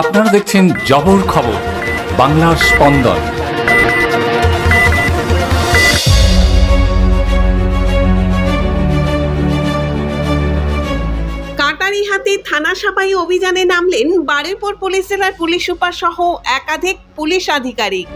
আপনারা দেখছেন জবর খবর, বাংলার স্পন্দন। থানা সাপাই অভিযানে নামলেন বারেরপুর পুলিশ জেলার পুলিশ সুপার সহ একাধিক পুলিশ আধিকারিক।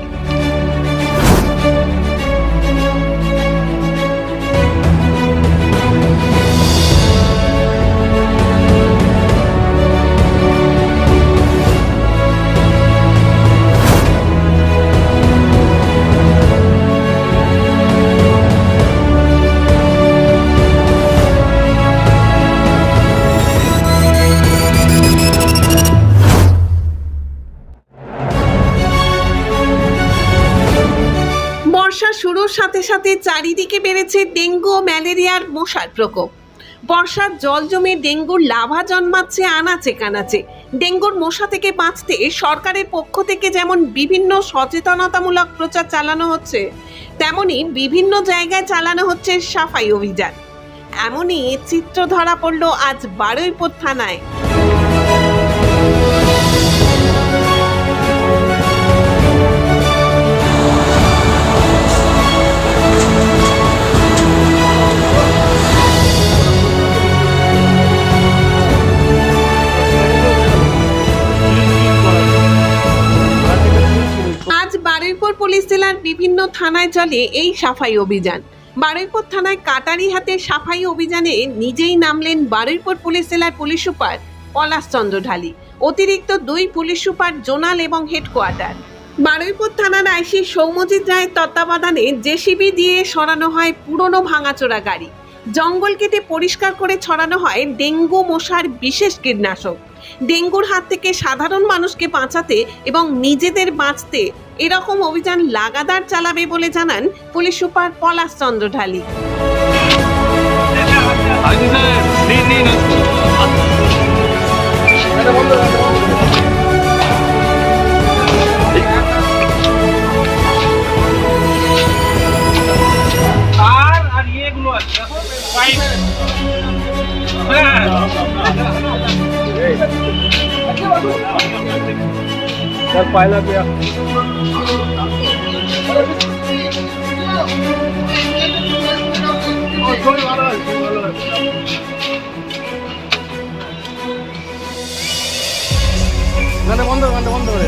বর্ষা শুরুর সাথে সাথে চারিদিকে বেড়েছে ডেঙ্গু ও ম্যালেরিয়ার মশার প্রকোপ। বর্ষার জল জমে ডেঙ্গুর লাভা জন্মাচ্ছে আনাচে কানাচে। ডেঙ্গুর মশা থেকে বাঁচতে সরকারের পক্ষ থেকে যেমন বিভিন্ন সচেতনতামূলক প্রচার চালানো হচ্ছে, তেমনি বিভিন্ন জায়গায় চালানো হচ্ছে সাফাই অভিযান। এমনই চিত্র ধরা পড়ল আজ বারুইপুর থানায়। জেলার বিভিন্ন থানায় চলে এই সাফাই অভিযান। বারুইপুর থানায় কাটারি হাতে সাফাই অভিযানে নিজেই নামলেন বারুইপুর পুলিশ জেলার পুলিশ সুপার পলাশ চন্দ্র ঢালি। অতিরিক্ত দুই পুলিশ সুপার জোনাল এবং হেডকোয়ার্টার। বারুইপুর থানার আইসি সৌমজিৎ রায়ের তত্ত্বাবধানে জেসিবি দিয়ে সরানো হয় পুরনো ভাঙাচোরা গাড়ি। জঙ্গল কেটে পরিষ্কার করে ছড়ানো হয় ডেঙ্গু মশার বিশেষ কীটনাশক। ডেঙ্গুর হাত থেকে সাধারণ মানুষকে বাঁচাতে এবং নিজেদের বাঁচতে এরকম অভিযান লাগাতার চালাবে বলে জানান পুলিশ সুপার পলাশ চন্দ্র ঢালি। আর আর ইয়েগুলো আছে দেখো পাইপ হ্যাঁ सर पाहिला पिया গানে বন্ধ গানে বন্ধ করে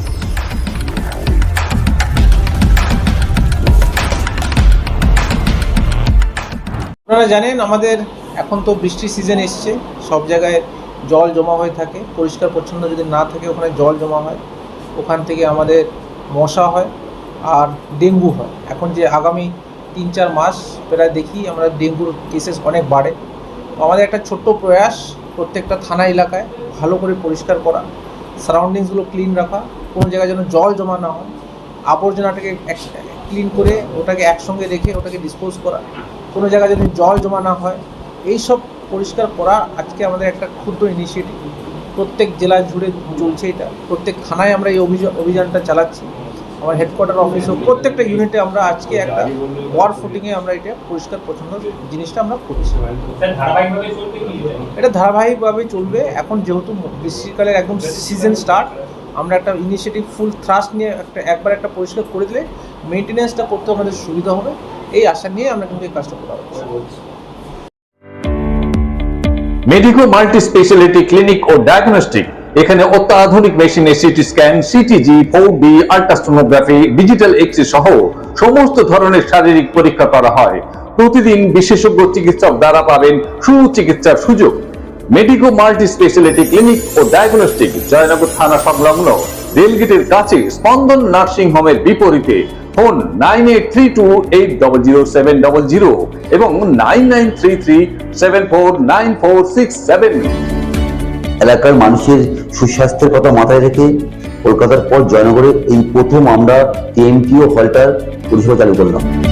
আপনারা জানেন, আমাদের এখন তো বৃষ্টির সিজন এসছে, সব জায়গায় জল জমা হয়ে থাকে, পরিষ্কার পরিচ্ছন্ন যদি না থাকে ওখানে জল জমা হয়, ওখান থেকে আমাদের মশা হয় আর ডেঙ্গু হয়। এখন যে আগামী তিন চার মাস প্রায় দেখি আমরা ডেঙ্গুর কেসেস অনেক বাড়ে। আমাদের একটা ছোট্ট প্রয়াস প্রত্যেকটা থানা এলাকায় ভালো করে পরিষ্কার করা সারাউন্ডিংসগুলো ক্লিন রাখা, কোনো জায়গায় যেন জল জমা না হয়, আবর্জনাটাকে ক্লিন করে ওটাকে একসঙ্গে রেখে ওটাকে ডিসপোজ করা। কোনো জায়গায় যদি জল জমা না হয় এইসব পরিষ্কার করা আজকে আমাদের একটা ক্ষুদ্র ইনিশিয়েটিভ প্রত্যেক জেলা জুড়ে চলছে এটা। প্রত্যেক থানায় আমরা এই অভিযান অভিযানটা চালাচ্ছি। আমার হেডকোয়ার্টার অফিস হোক প্রত্যেকটা ইউনিটে আমরা আজকে একটা ওয়ার ফুটিংয়ে আমরা এটা পরিষ্কার পছন্দ জিনিসটা আমরা করছি। এটা? ধারাবাহিকভাবে চলবে। এখন যেহেতু গ্রীষ্মকালের একদম সিজন স্টার্ট আমরা একটা ইনিশিয়েটিভ ফুল থ্রাস্ট নিয়ে একটা একবার একটা পরিষ্কার করে দিলে মেনটেন্যান্সটা করতে আমাদের সুবিধা হবে। এই আশা নিয়ে আমরা কিন্তু এই কাজটা করা হচ্ছে। মেডিকো মাল্টি স্পেশালিটি ক্লিনিক ও ডায়াগনস্টিক এখানে অত্যাধুনিক মেশিনে CT scan CTG four ultrasonography digital X ray সহ সমস্ত ধরনের শারীরিক পরীক্ষা করা হয়। প্রতিদিন বিশেষজ্ঞ চিকিৎসক দ্বারা পাবেন সুচিকিৎসার সুযোগ। মেডিকো মাল্টি স্পেশালিটি ক্লিনিক ও ডায়াগনস্টিক জয়নগর থানা সংলগ্ন। রেলগেটের কাছে স্পন্দন নার্সিং হোমের বিপরীতে ফোন নাইন এবং নাইন এলাকার মানুষের সুস্বাস্থ্যের কথা মাথায় রেখে কলকাতার পর জয়নগরে এই প্রথম আমরা টিএমটিও হলটার পরিষেবা চালু করলাম।